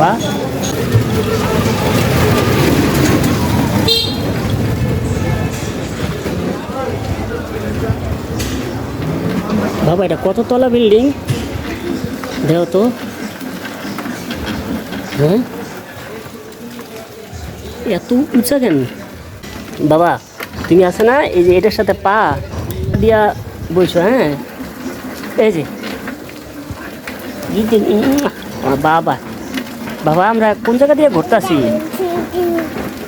বাবা বাবা এটা কত তলা বিল্ডিং দেও তো হ্যাঁ এত উঁচা কেন বাবা তুমি আছে না এই যে এটার সাথে পা দিয়া বইছো হ্যাঁ এই যে বাবা বাবা, আমরা কোন জায়গা দিয়ে ঘুরতে আসি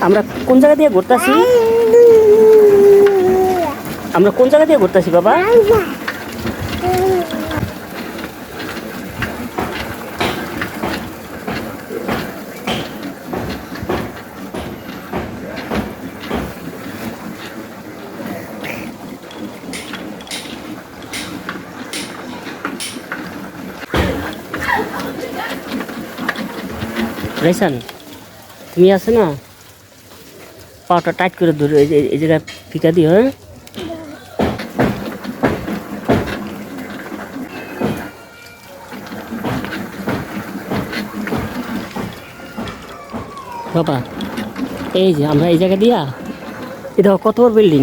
আমরা কোন জায়গা দিয়ে ঘুরতেছি? আমরা কোন জায়গা দিয়ে ঘুরতাছি, বাবা? রাইসান তুমি আছে না? পাটা টাইট করে ধরে, এই জায়গায় ফিকা দিও হ্যাঁ? বাবা, এই যে আমরা এই জায়গা দিয়া দেখো কত বড় বিল্ডিং।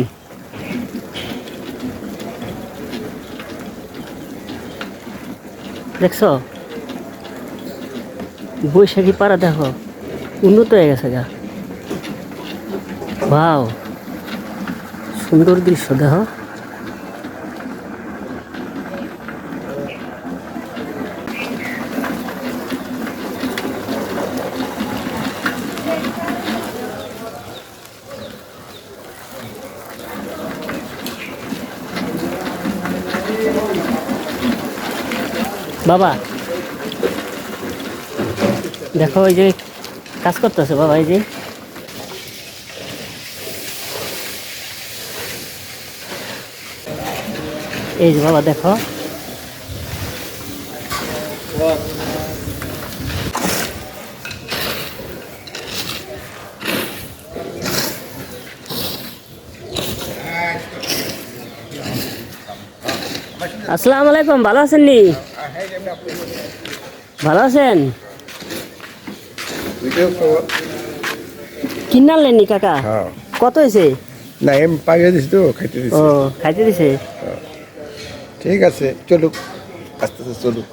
দেখছ? বৈশাখী পাড়া দেখো উন্নত হয়ে গেছে গা। বাও সুন্দর দৃশ্য দেখো। বাবা দেখো এই যে কাজ করতেছে, বাবা, এই যে। এই যে বাবা, দেখো। আসসালামু আলাইকুম, ভালো আছেন নি? ভালো আছেন? কিনে আনলেন নি কাকা? হ্যাঁ। কত হয়েছে? না এম পাইয়ে দিছি তো খাইতে ও দিছি খাইতে দিছে? ঠিক আছে চলুক। আস্তে আস্তে চলুক।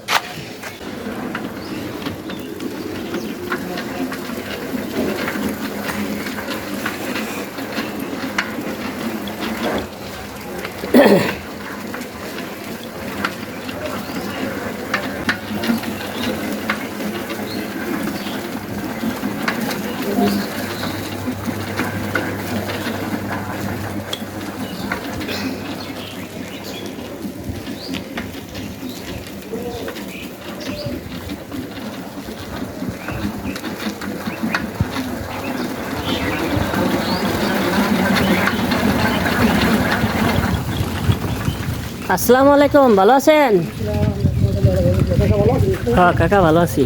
আসসালামু আলাইকুম, ভালো আছেন? হ্যাঁ কাকা ভালো আছি।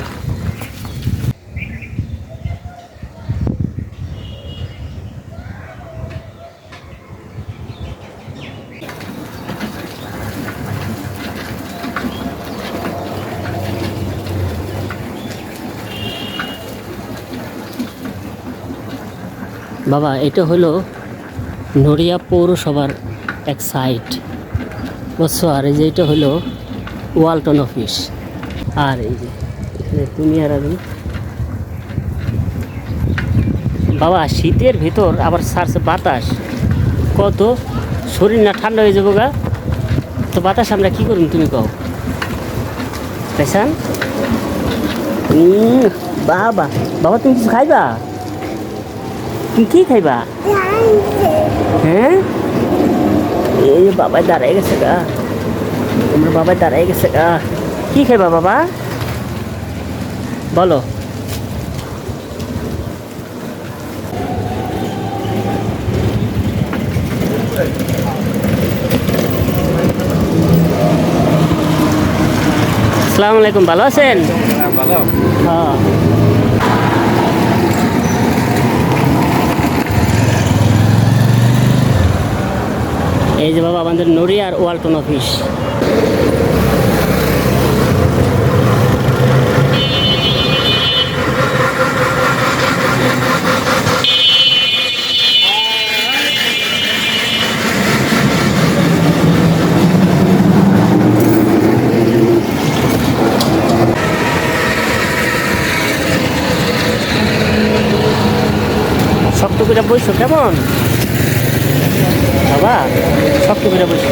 বাবা, এটা হলো নড়িয়া পৌরসভার এক সাইট বুঝছ আর এই যে এটা হলো ওয়ালটন অফিস। আর এই যে এখানে তুমি আর আমি। বাবা শীতের ভিতর আবার সারছে বাতাস। কত শরীর না ঠান্ডা হয়ে যাব গা। তো বাতাস আমরা কী করুন তুমি কও। পেশান? বাবা বাবা তুমি কিছু খাইবা? তুমি কি খাইবা? হ্যাঁ? এই বাবাই দাঁড়াই গেছে গা। বাবাই দাঁড়াই গেছে গা। কি খাইবা বাবা? বলো। আসসালামু আলাইকুম ভালো আছেন? হ্যাঁ। এই যে বাবা আমাদের নড়িয়ার ওয়ালটন অফিস। সপ্তপুজা বৈশ্য কেমন? বাবা শক্ত করে বসো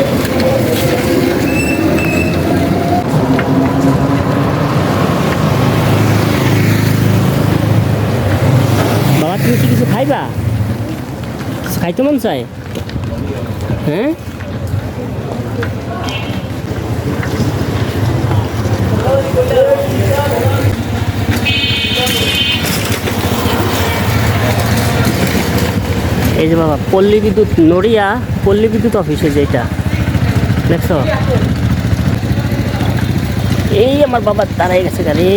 বাবা তুমি কি কিছু খাইবা? খাইতে মন চায়? হ্যাঁ? এই যে বাবা, পল্লী বিদ্যুৎ, নড়িয়া পল্লী বিদ্যুৎ অফিসে যেটা দেখছ? এই আমার বাবা দাঁড়াই গেছে গাড়ি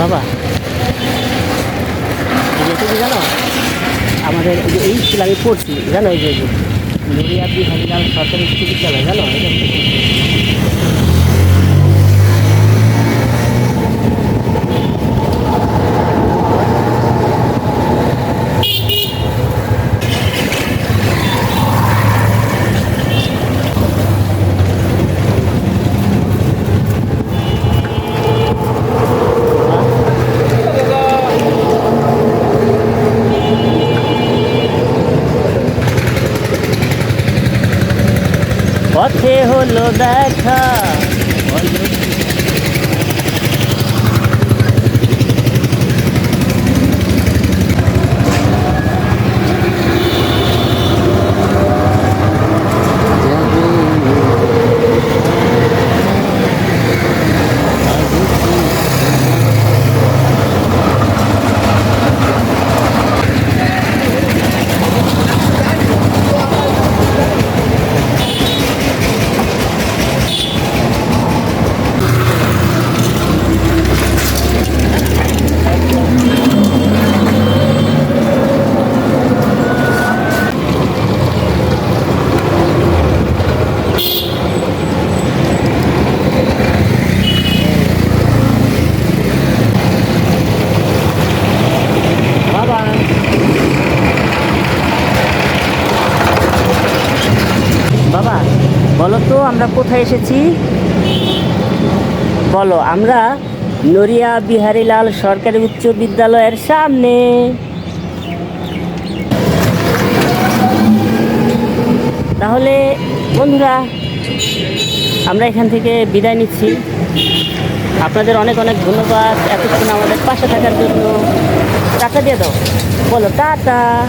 বাবা জানো? আমাদের এই স্কুল আমি পড়ছি, জানো এই যে নড়িয়া বিহারিলাল সরকারি বিদ্যালয়, জানো? পথে হলো দেখা বাবা বাবা বলো তো আমরা কোথায় এসেছি? বলো, আমরা নড়িয়া বিহারীলাল সরকারি উচ্চ বিদ্যালয়ের সামনে। তাহলে, বন্ধুরা, আমরা এখান থেকে বিদায় নিচ্ছি। আপনাদের অনেক অনেক ধন্যবাদ। এতক্ষণ আমাদের পাশে থাকার জন্য। টাকা দিয়ে দাও। বলো, টাটা।